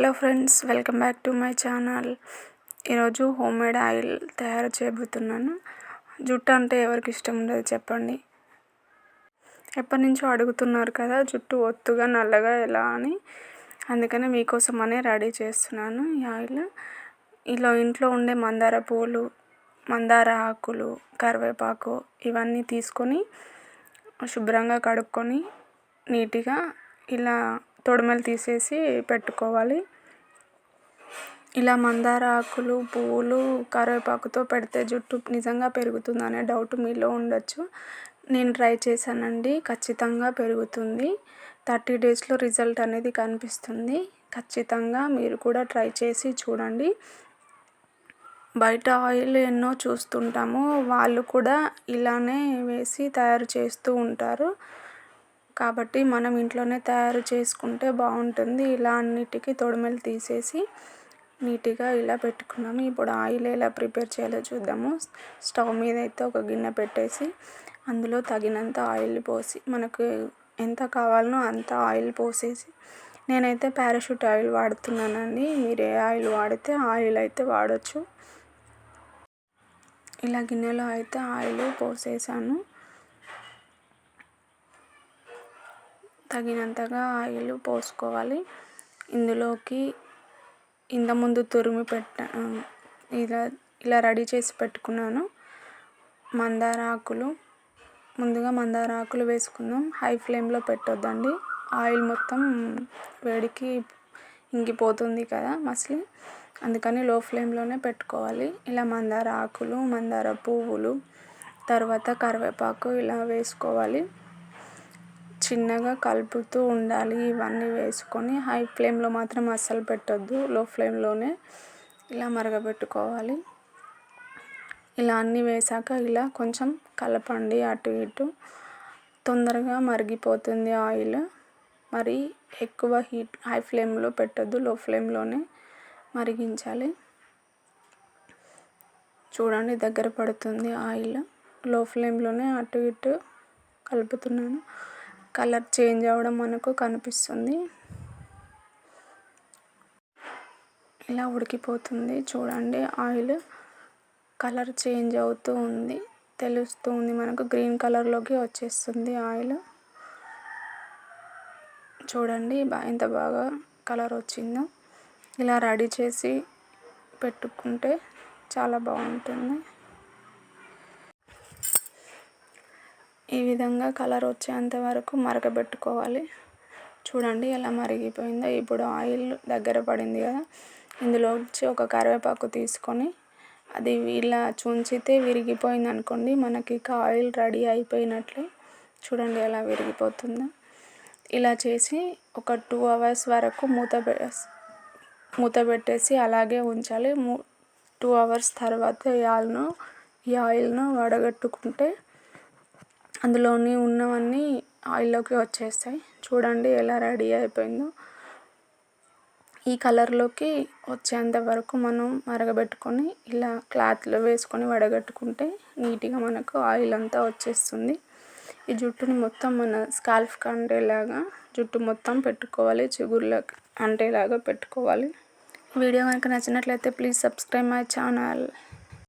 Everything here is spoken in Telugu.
Hello friends welcome back to my channel. ఈరోజు హోమ్ మేడ్ ఆయిల్ తయారు చేయబోతున్నాను. జుట్టు అంటే ఎవరికి ఇష్టం ఉండదు చెప్పండి. ఎప్పటి నుంచో అడుగుతున్నారు కదా జుట్టు ఒత్తుగా నల్లగా ఎలా అని. అందుకనే మీకోసమనే రెడీ చేస్తున్నాను ఈ ఆయిల్. ఇలా ఇంట్లో ఉండే మందార పూలు మందార ఆకులు కరివేపాకు ఇవన్నీ తీసుకొని శుభ్రంగా కడుక్కొని నీట్గా ఇలా తొడిమెలు తీసేసి పెట్టుకోవాలి. ఇలా మందార ఆకులు పువ్వులు కరివేపాకుతో పెడితే జుట్టు నిజంగా పెరుగుతుంది అనే డౌట్ మీలో ఉండొచ్చు. నేను ట్రై చేశానండి. ఖచ్చితంగా పెరుగుతుంది. థర్టీ డేస్లో రిజల్ట్ అనేది కనిపిస్తుంది. ఖచ్చితంగా మీరు కూడా ట్రై చేసి చూడండి. బయట ఆయిల్ ఎన్నో చూస్తుంటాము. వాళ్ళు కూడా ఇలానే వేసి తయారు చేస్తూ ఉంటారు. కాబట్టి మనం ఇంట్లోనే తయారు చేసుకుంటే బాగుంటుంది. ఇలా అన్నిటికీ తొడిమెలు తీసేసి నీట్గా ఇలా పెట్టుకున్నాము ఇప్పుడు ఆయిల్ ఎలా ప్రిపేర్ చేయాలో చూద్దాము. స్టవ్ మీద అయితే ఒక గిన్నె పెట్టేసి అందులో తగినంత ఆయిల్ పోసి మనకు ఎంత కావాలనో అంత ఆయిల్ పోసేసి నేనైతే పారాషూట్ ఆయిల్ వాడుతున్నానండి. మీరు ఏ ఆయిల్ వాడితే ఆయిల్ అయితే వాడచ్చు. ఇలా గిన్నెలో అయితే ఆయిల్ పోసేసాను. తగినంతగా ఆయిల్ పోసుకోవాలి. ఇందులోకి ఇంతకుముందు తురిమి పెట్ట ఇలా ఇలా రెడీ చేసి పెట్టుకున్నాను. మందార ఆకులు ముందుగా మందార ఆకులు వేసుకుందాం. హై ఫ్లేమ్లో పెట్టొద్దండి. ఆయిల్ మొత్తం వేడికి ఇంకిపోతుంది కదా మసలి. అందుకని లో ఫ్లేమ్లోనే పెట్టుకోవాలి. ఇలా మందార ఆకులు మందార పువ్వులు తర్వాత కరివేపాకు ఇలా వేసుకోవాలి. చిన్నగా కలుపుతూ ఉండాలి. ఇవన్నీ వేసుకొని హై ఫ్లేమ్లో మాత్రం అస్సలు పెట్టొద్దు. లో ఫ్లేమ్లోనే ఇలా మరగబెట్టుకోవాలి. ఇలా అన్నీ వేసాక ఇలా కొంచెం కలపండి అటు ఇటు. తొందరగా మరిగిపోతుంది ఆయిల్ మరి ఎక్కువ హీట్ హై ఫ్లేమ్లో పెట్టొద్దు. లో ఫ్లేమ్లోనే మరిగించాలి. చూడండి దగ్గర పడుతుంది ఆయిల్లో ఫ్లేమ్లోనే అటు ఇటు కలుపుతున్నాను. కలర్ చేంజ్ అవ్వడం మనకు కనిపిస్తుంది. ఇలా ఉడికిపోతుంది. చూడండి ఆయిల్ కలర్ చేంజ్ అవుతూ ఉంది. తెలుస్తూ ఉంది మనకు. గ్రీన్ కలర్లోకి వచ్చేస్తుంది ఆయిల్. చూడండి ఎంత బాగా కలర్ వచ్చిందో. ఇలా రెడీ చేసి పెట్టుకుంటే చాలా బాగుంటుంది. ఈ విధంగా కలర్ వచ్చేంత వరకు మరగబెట్టుకోవాలి. చూడండి ఎలా మరిగిపోయిందో. ఇప్పుడు ఆయిల్ దగ్గర పడింది కదా. ఇందులో వచ్చి ఒక కరివేపాకు తీసుకొని అది ఇలా చుంచితే విరిగిపోయింది అనుకోండి మనకి ఆయిల్ రెడీ అయిపోయినట్లే. చూడండి ఎలా విరిగిపోతుందో. ఇలా చేసి ఒక టూ అవర్స్ వరకు మూత మూత పెట్టేసి అలాగే ఉంచాలి. టూ అవర్స్ తర్వాత ఈ ఆయిల్ను ఈ ఆయిల్ను వడగట్టుకుంటే అందులోని ఉన్నవన్నీ ఆయిల్లోకి వచ్చేస్తాయి. చూడండి ఎలా రెడీ అయిపోయిందో. ఈ కలర్లోకి వచ్చేంత వరకు మనం మరగబెట్టుకొని ఇలా క్లాత్లో వేసుకొని వడగట్టుకుంటే నీట్గా మనకు ఆయిల్ అంతా వచ్చేస్తుంది. ఈ జుట్టుని మొత్తం మన స్కాల్ఫ్ కండేలాగా జుట్టు మొత్తం పెట్టుకోవాలి చిగుర్లకు అంటేలాగా పెట్టుకోవాలి. వీడియో కనుక నచ్చినట్లయితే ప్లీజ్ సబ్స్క్రైబ్ మై ఛానల్.